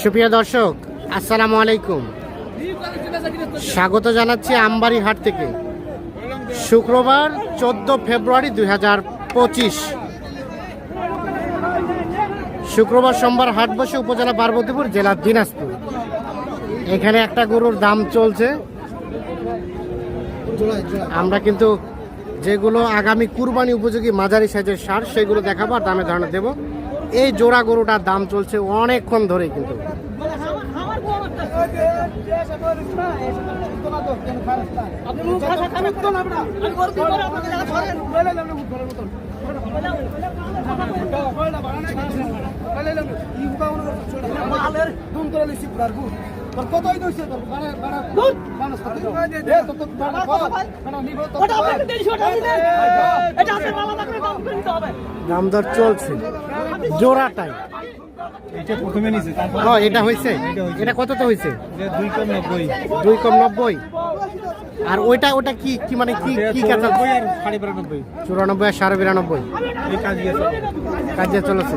সুপ্রিয় দর্শক, আসসালামু আলাইকুম। স্বাগত জানাচ্ছি আমবাড়ি হাট থেকে। শুক্রবার চোদ্দ ফেব্রুয়ারি দুই হাজার পঁচিশ। শুক্রবার সোমবার হাট বসে উপজেলা পার্বতীপুর জেলা দিনাজপুর। এখানে একটা গরুর দাম চলছে। আমরা কিন্তু যেগুলো আগামী কুরবানি উপযোগী মাঝারি সাইজের সার, সেগুলো দেখাবো আর দামে ধারণা দেবো। এই জোড়া গরুটার দাম চলছে অনেকক্ষণ ধরে কিন্তু। দাম দর চলছে। জোড়াটাই। এটা প্রথমে নিছে ও এটা হয়েছে এটা কততে হয়েছে দুই কম নব্বই। দুই কম নব্বই? আর ওইটা ওটা কি কি মানে কি কি কাঁচা? সাড়ে বিরানব্বই। চুরানব্বই আর সাড়ে বিরানব্বই। এই কাজ কাজে চলেছে।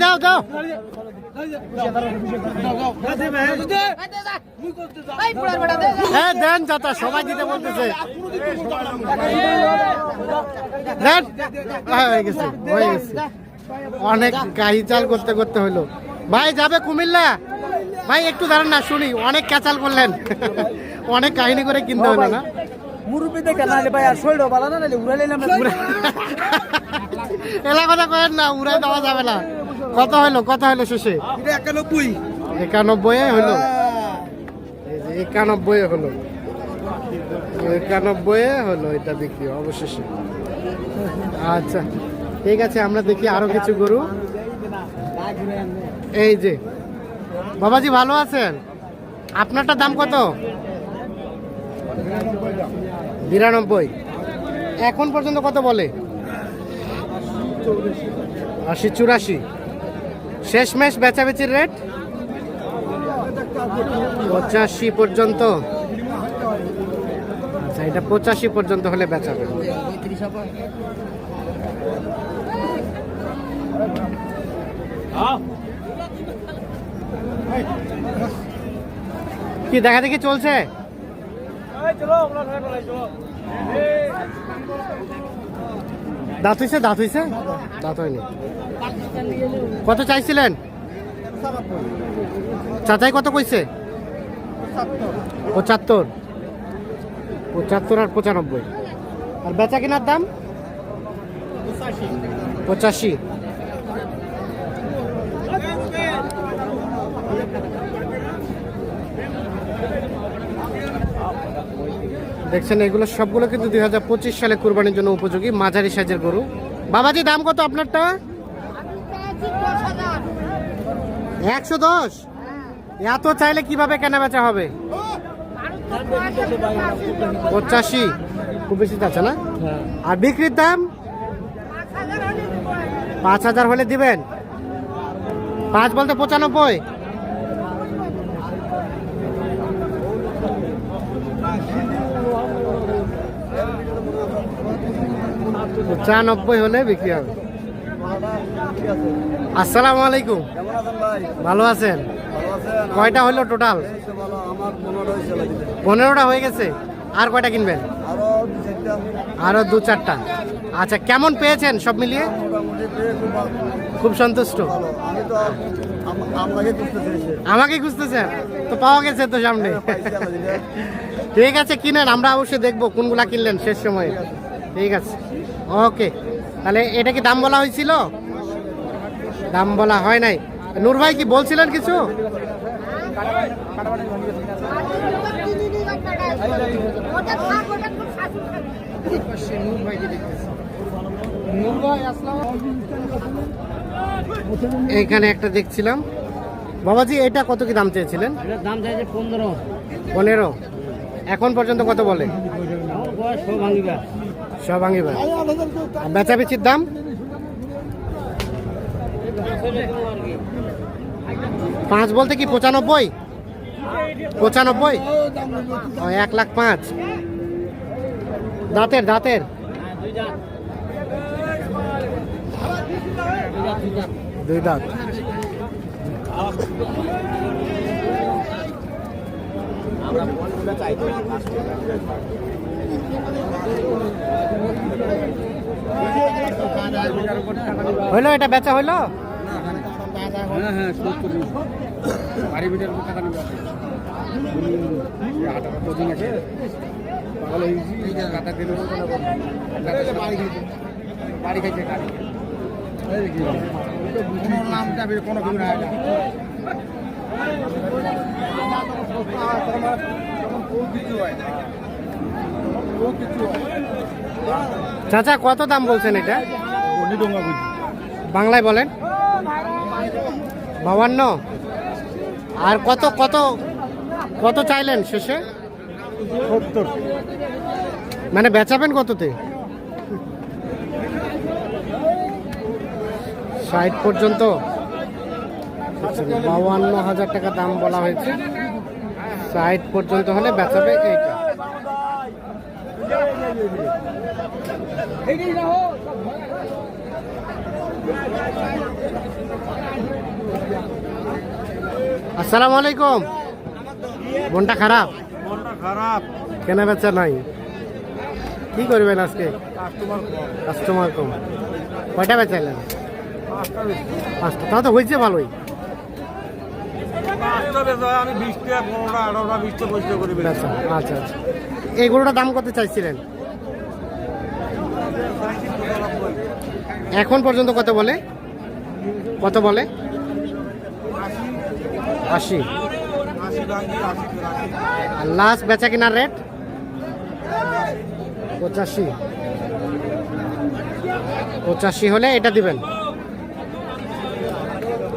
যাও যাও। সবাই দিতে বলতেছে। হ্যাঁ, গেছে গেছে। অনেক চাল করতে করতে হলো। ভাই যাবে কুমিল্লা? ভাই একটু দাঁড়ান না শুনি। অনেক ক্যাচাল করলেন। অনেক কাহিনী করে কিনতে হলো না? ভাই আর ভালো এলা কথা কয়েন না উড়াই দেওয়া যাবে না। কত হলো কত হলো শেষে? একানব্বই। একানব্বই হলো এই যে একানব্বই হলো একানব্বই হলো এটা বিক্রি অবশেষে। আচ্ছা ঠিক আছে আমরা দেখি আরও কিছু গরু। এই যে বাবাজি ভালো আছেন? আপনারটা দাম কত? বিরানব্বই। এখন পর্যন্ত কত বলে? আশি চুরাশি। শেষমেশ বেচাবেচির রেট? পঁচাশি পর্যন্ত। আচ্ছা এটা পঁচাশি পর্যন্ত হলে বেচাবে। কি, দেখা দেখি চলছে? দাঁত হইছে দাঁত হইছে? দাঁত হয়নি। কত চাইছিলেন? চাচাই কত কইছে? পঁচাত্তর। পঁচাত্তর আর পঁচানব্বই। আর বেচা কেনার দাম? পঁচাশি। দেখছেন এগুলো সবগুলো কিন্তু দুই হাজার পঁচিশ সালে কুরবানির জন্য উপযোগী মাঝারি সাইজের গরু। বাবাজি দাম কত আপনারটা? একশো দশ? এত চাইলে কীভাবে কেনা বেচা হবে? পঁচাশি। খুব বেশি চাচ্ছে না? আর বিক্রির দাম? পাঁচ হাজার হলে দিবেন। পাঁচ বলতে পঁচানব্বই। পঁচানব্বই হলে বিক্রি হবে। আসসালামু আলাইকুম। ভালো আছেন? কয়টা হলো টোটাল পনেরোটা হয়ে গেছে। আর কয়টা কিনবেন? আরও দু চারটা। আচ্ছা কেমন পেয়েছেন সব মিলিয়ে? খুব সন্তুষ্ট। আমাকে খুঁজতেছেন? তো পাওয়া গেছে তো সামনে। ঠিক আছে কিনেন আমরা অবশ্যই দেখব কোনগুলা কিনলেন শেষ সময়ে। ঠিক আছে। ওকে। তাহলে এটা কি দাম বলা হয়েছিল? দাম বলা হয় নাই। নূর ভাই কি বলছিলেন কিছু? এখানে একটা দেখছিলাম। বাবাজি এটা কত কি দাম চেয়েছিলেন? দাম চাইছে পনেরো। পনেরো। এখন পর্যন্ত কত বলে? সব ভাঙিবার আর বেচাবেচির দাম? পাঁচ বলতে কি পঁচানব্বই? পঁচানব্বই? এক লাখ পাঁচ। দাঁতের দাঁতের। দুই দাঁত। হইল এটা বেচা হইল? হ্যাঁ হ্যাঁ সত্তর বাড়ি ভিতরে টাকা নিবে আছে পাগল হয়েছি কাটা দিল বাড়ি খাইছে। বাড়ি খাইছে গাড়ি নামটা কোনো কিছু না চাচা কত দাম বলছেন এটা? বাংলায় বলেন। বাবান্ন আর কত কত কত চাইলেন শেষে? সত্তর। মানে বেচাবেন কততে? ষাট পর্যন্ত। আচ্ছা, বাউান্ন হাজার টাকা দাম বলা হয়েছে। ষাট পর্যন্ত হলে বেচাবে এইটা। আসসালামু আলাইকুম। মনটা খারাপ? খারাপ। কেনা বেচা নাই। কি করবেন আজকে? কাস্টমার কাস্টমার কম। কয়টা বেচাইলেন? পাঁচটা তাও তো হয়েছে ভালোই। করে বেচা আচ্ছা আচ্ছা এই গরুটার দাম কত চাইছিলেন? এখন পর্যন্ত কত বলে? কত বলে? আশি। আর লাস্ট বেচা কিনার রেট পঁচাশি। পঁচাশি হলে এটা দিবেন।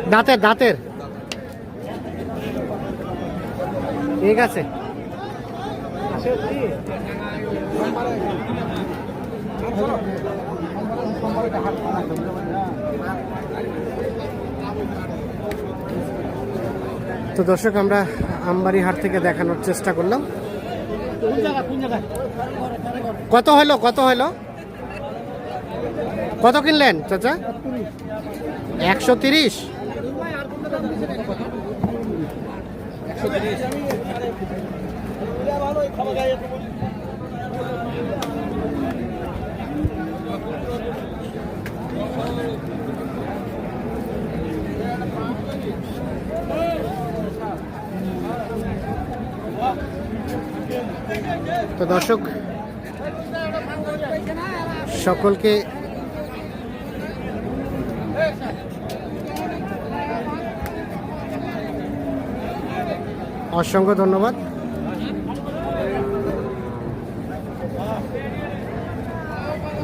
দাঁতের দাঁতের? ঠিক আছে। তো দর্শক, আমরা আমবাড়ি হাট থেকে দেখানোর চেষ্টা করলাম। কত হলো কত হলো? কত কিনলেন, চাচা? একশো তিরিশ? তো দর্শক সকলকে অসংখ্য ধন্যবাদ।